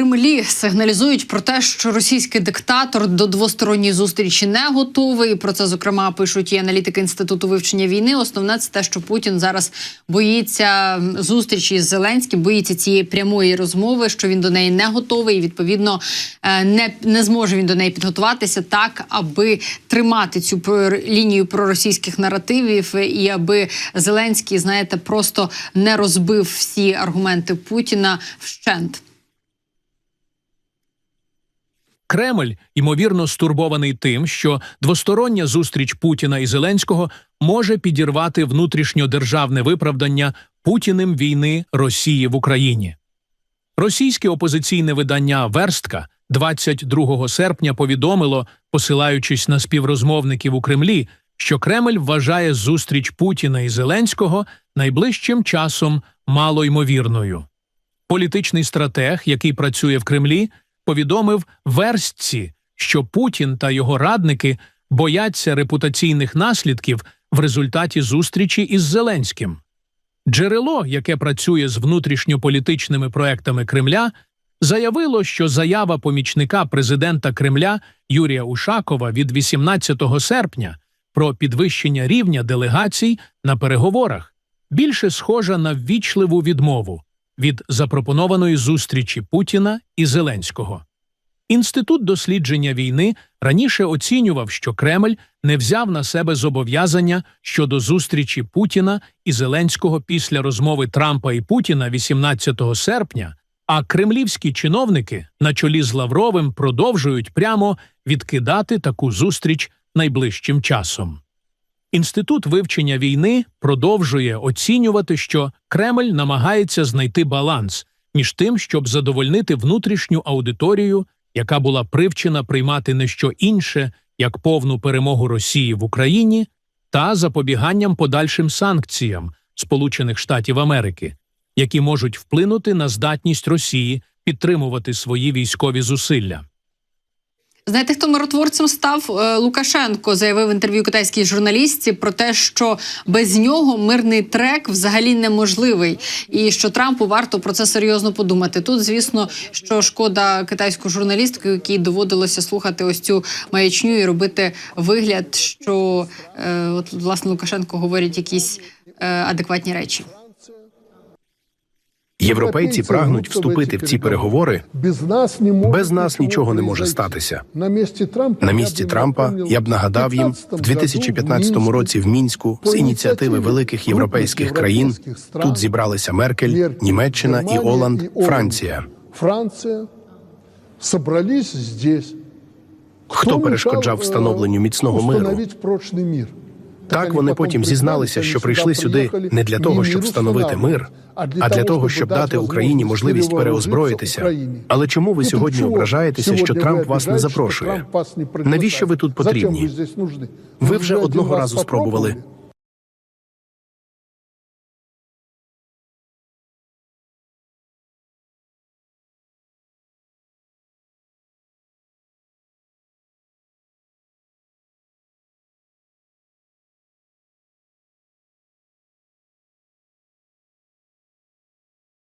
Кремлі сигналізують про те, що російський диктатор до двосторонньої зустрічі не готовий. Про це зокрема пишуть і аналітики інституту вивчення війни. Основне це те, що Путін зараз боїться зустрічі з Зеленським, боїться цієї прямої розмови, що він до неї не готовий. І відповідно е, не, не зможе він до неї підготуватися так, аби тримати цю лінію проросійських наративів, і аби Зеленський, знаєте, просто не розбив всі аргументи Путіна вщент. Кремль ймовірно стурбований тим, що двостороння зустріч Путіна і Зеленського може підірвати внутрішньодержавне виправдання Путіним війни Росії в Україні. Російське опозиційне видання Верстка 22 серпня повідомило, посилаючись на співрозмовників у Кремлі, що Кремль вважає зустріч Путіна і Зеленського найближчим часом малоймовірною. Політичний стратег, який працює в Кремлі, повідомив верстці, що Путін та його радники бояться репутаційних наслідків в результаті зустрічі із Зеленським. Джерело, яке працює з внутрішньополітичними проектами Кремля, заявило, що заява помічника президента Кремля Юрія Ушакова від 18 серпня про підвищення рівня делегацій на переговорах більше схожа на ввічливу відмову від запропонованої зустрічі Путіна і Зеленського. Інститут дослідження війни раніше оцінював, що Кремль не взяв на себе зобов'язання щодо зустрічі Путіна і Зеленського після розмови Трампа і Путіна 18 серпня, а кремлівські чиновники на чолі з Лавровим продовжують прямо відкидати таку зустріч найближчим часом. Інститут вивчення війни продовжує оцінювати, що Кремль намагається знайти баланс між тим, щоб задовольнити внутрішню аудиторію, яка була привчена приймати не що інше, як повну перемогу Росії в Україні, та запобіганням подальшим санкціям Сполучених Штатів Америки, які можуть вплинути на здатність Росії підтримувати свої військові зусилля. Знаєте, хто миротворцем став? Е, Лукашенко заявив в інтерв'ю китайській журналістці про те, що без нього мирний трек взагалі неможливий, і що Трампу варто про це серйозно подумати. Тут, звісно, що шкода китайську журналістку, якій доводилося слухати ось цю маячню і робити вигляд, що е, от власне Лукашенко говорить якісь е, адекватні речі. Європейці прагнуть вступити в ці переговори. Без нас нічого не може статися. На місці Трампа я б нагадав їм в 2015 році в мінську з ініціативи великих європейських країн тут зібралися Меркель, Німеччина і Оланд, Франція. Франція собрались здесь. Хто перешкоджав встановленню міцного миру? миру? Так вони потім зізналися, що прийшли сюди не для того, щоб встановити мир, а для того, щоб дати Україні можливість переозброїтися. Але чому ви сьогодні ображаєтеся, що Трамп вас не запрошує? Навіщо ви тут потрібні? Ви вже одного разу спробували.